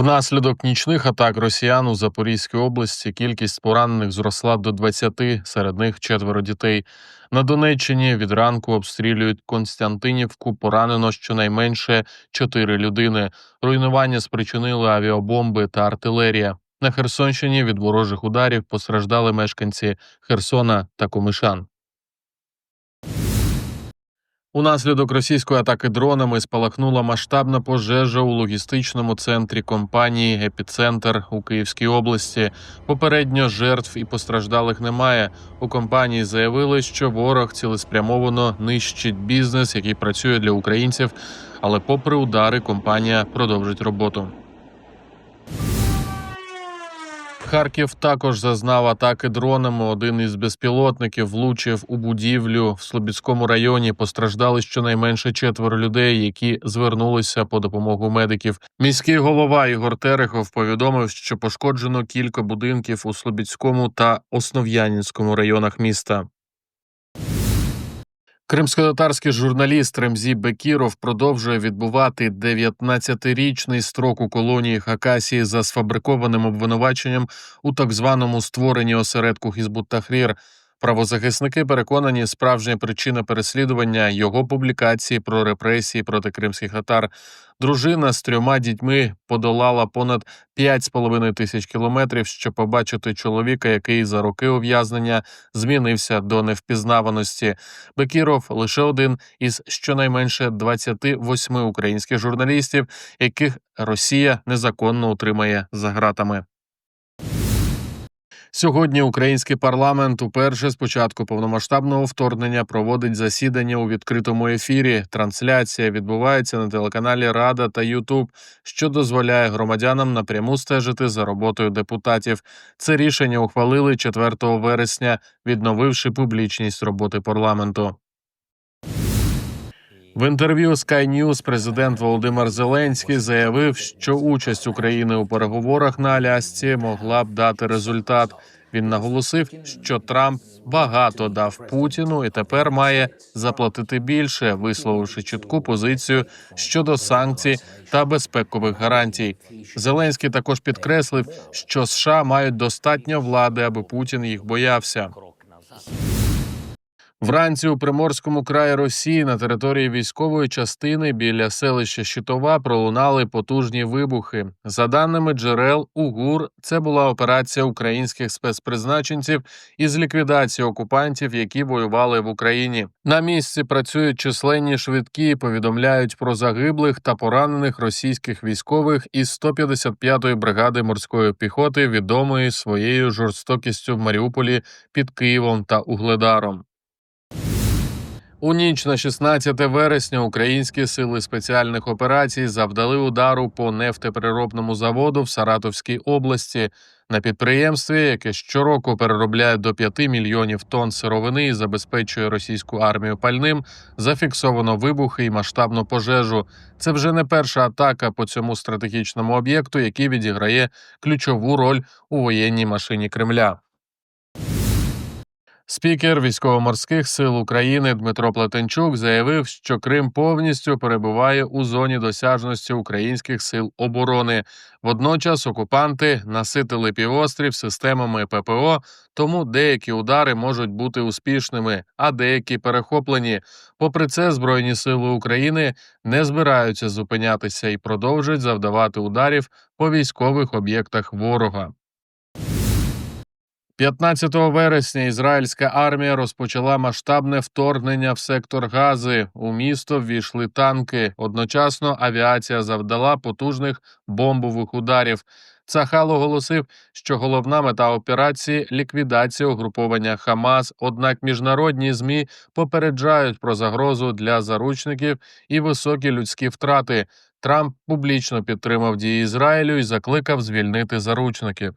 Внаслідок нічних атак росіян у Запорізькій області кількість поранених зросла до 20, серед них четверо дітей. На Донеччині від ранку обстрілюють Константинівку. Поранено щонайменше чотири людини. Руйнування спричинили авіабомби та артилерія. На Херсонщині від ворожих ударів постраждали мешканці Херсона та Комишан. Унаслідок російської атаки дронами спалахнула масштабна пожежа у логістичному центрі компанії Епіцентр у Київській області. Попередньо жертв і постраждалих немає. У компанії заявили, що ворог цілеспрямовано нищить бізнес, який працює для українців. Але, попри удари, компанія продовжить роботу. Харків також зазнав атаки дронами. Один із безпілотників влучив у будівлю в Слобідському районі. Постраждали щонайменше четверо людей, які звернулися по допомогу медиків. Міський голова Ігор Терехов повідомив, що пошкоджено кілька будинків у Слобідському та Основ'янінському районах міста. Кримськотатарський журналіст Ремзі Бекіров продовжує відбувати 19-річний строк у колонії Хакасії за сфабрикованим обвинуваченням у так званому створенні осередку Хізбут-Тахрір. Правозахисники переконані, справжня причина переслідування його публікації про репресії проти кримських татар. Дружина з трьома дітьми подолала понад 5,5 тисяч кілометрів, щоб побачити чоловіка, який за роки ув'язнення змінився до невпізнаваності. Бекіров лише один із щонайменше 28 українських журналістів, яких Росія незаконно утримає за ґратами. Сьогодні український парламент уперше з початку повномасштабного вторгнення проводить засідання у відкритому ефірі. Трансляція відбувається на телеканалі Рада та Ютуб, що дозволяє громадянам напряму стежити за роботою депутатів. Це рішення ухвалили 4 вересня, відновивши публічність роботи парламенту. В інтерв'ю Sky News президент Володимир Зеленський заявив, що участь України у переговорах на Алясці могла б дати результат. Він наголосив, що Трамп багато дав Путіну і тепер має заплатити більше, висловивши чітку позицію щодо санкцій та безпекових гарантій. Зеленський також підкреслив, що США мають достатньо влади, аби Путін їх боявся. Вранці у Приморському краї Росії на території військової частини біля селища Щитова пролунали потужні вибухи. За даними джерел УГУР, це була операція українських спецпризначенців із ліквідації окупантів, які воювали в Україні. На місці працюють численні швидкі, повідомляють про загиблих та поранених російських військових із 155-ї бригади морської піхоти, відомої своєю жорстокістю в Маріуполі під Києвом та Угледаром. У ніч на 16 вересня українські сили спеціальних операцій завдали удару по нефтепереробному заводу в Саратовській області. На підприємстві, яке щороку переробляє до 5 мільйонів тонн сировини і забезпечує російську армію пальним, зафіксовано вибухи і масштабну пожежу. Це вже не перша атака по цьому стратегічному об'єкту, який відіграє ключову роль у воєнній машині Кремля. Спікер військово-морських сил України Дмитро Плетенчук заявив, що Крим повністю перебуває у зоні досяжності українських сил оборони. Водночас окупанти наситили півострів системами ППО, тому деякі удари можуть бути успішними, а деякі перехоплені. Попри це, збройні сили України не збираються зупинятися і продовжують завдавати ударів по військових об'єктах ворога. 15 вересня ізраїльська армія розпочала масштабне вторгнення в сектор Гази. У місто ввійшли танки. Одночасно авіація завдала потужних бомбових ударів. Цахал оголосив, що головна мета операції ліквідація угруповання Хамас. Однак міжнародні змі попереджають про загрозу для заручників і високі людські втрати. Трамп публічно підтримав дії Ізраїлю і закликав звільнити заручників.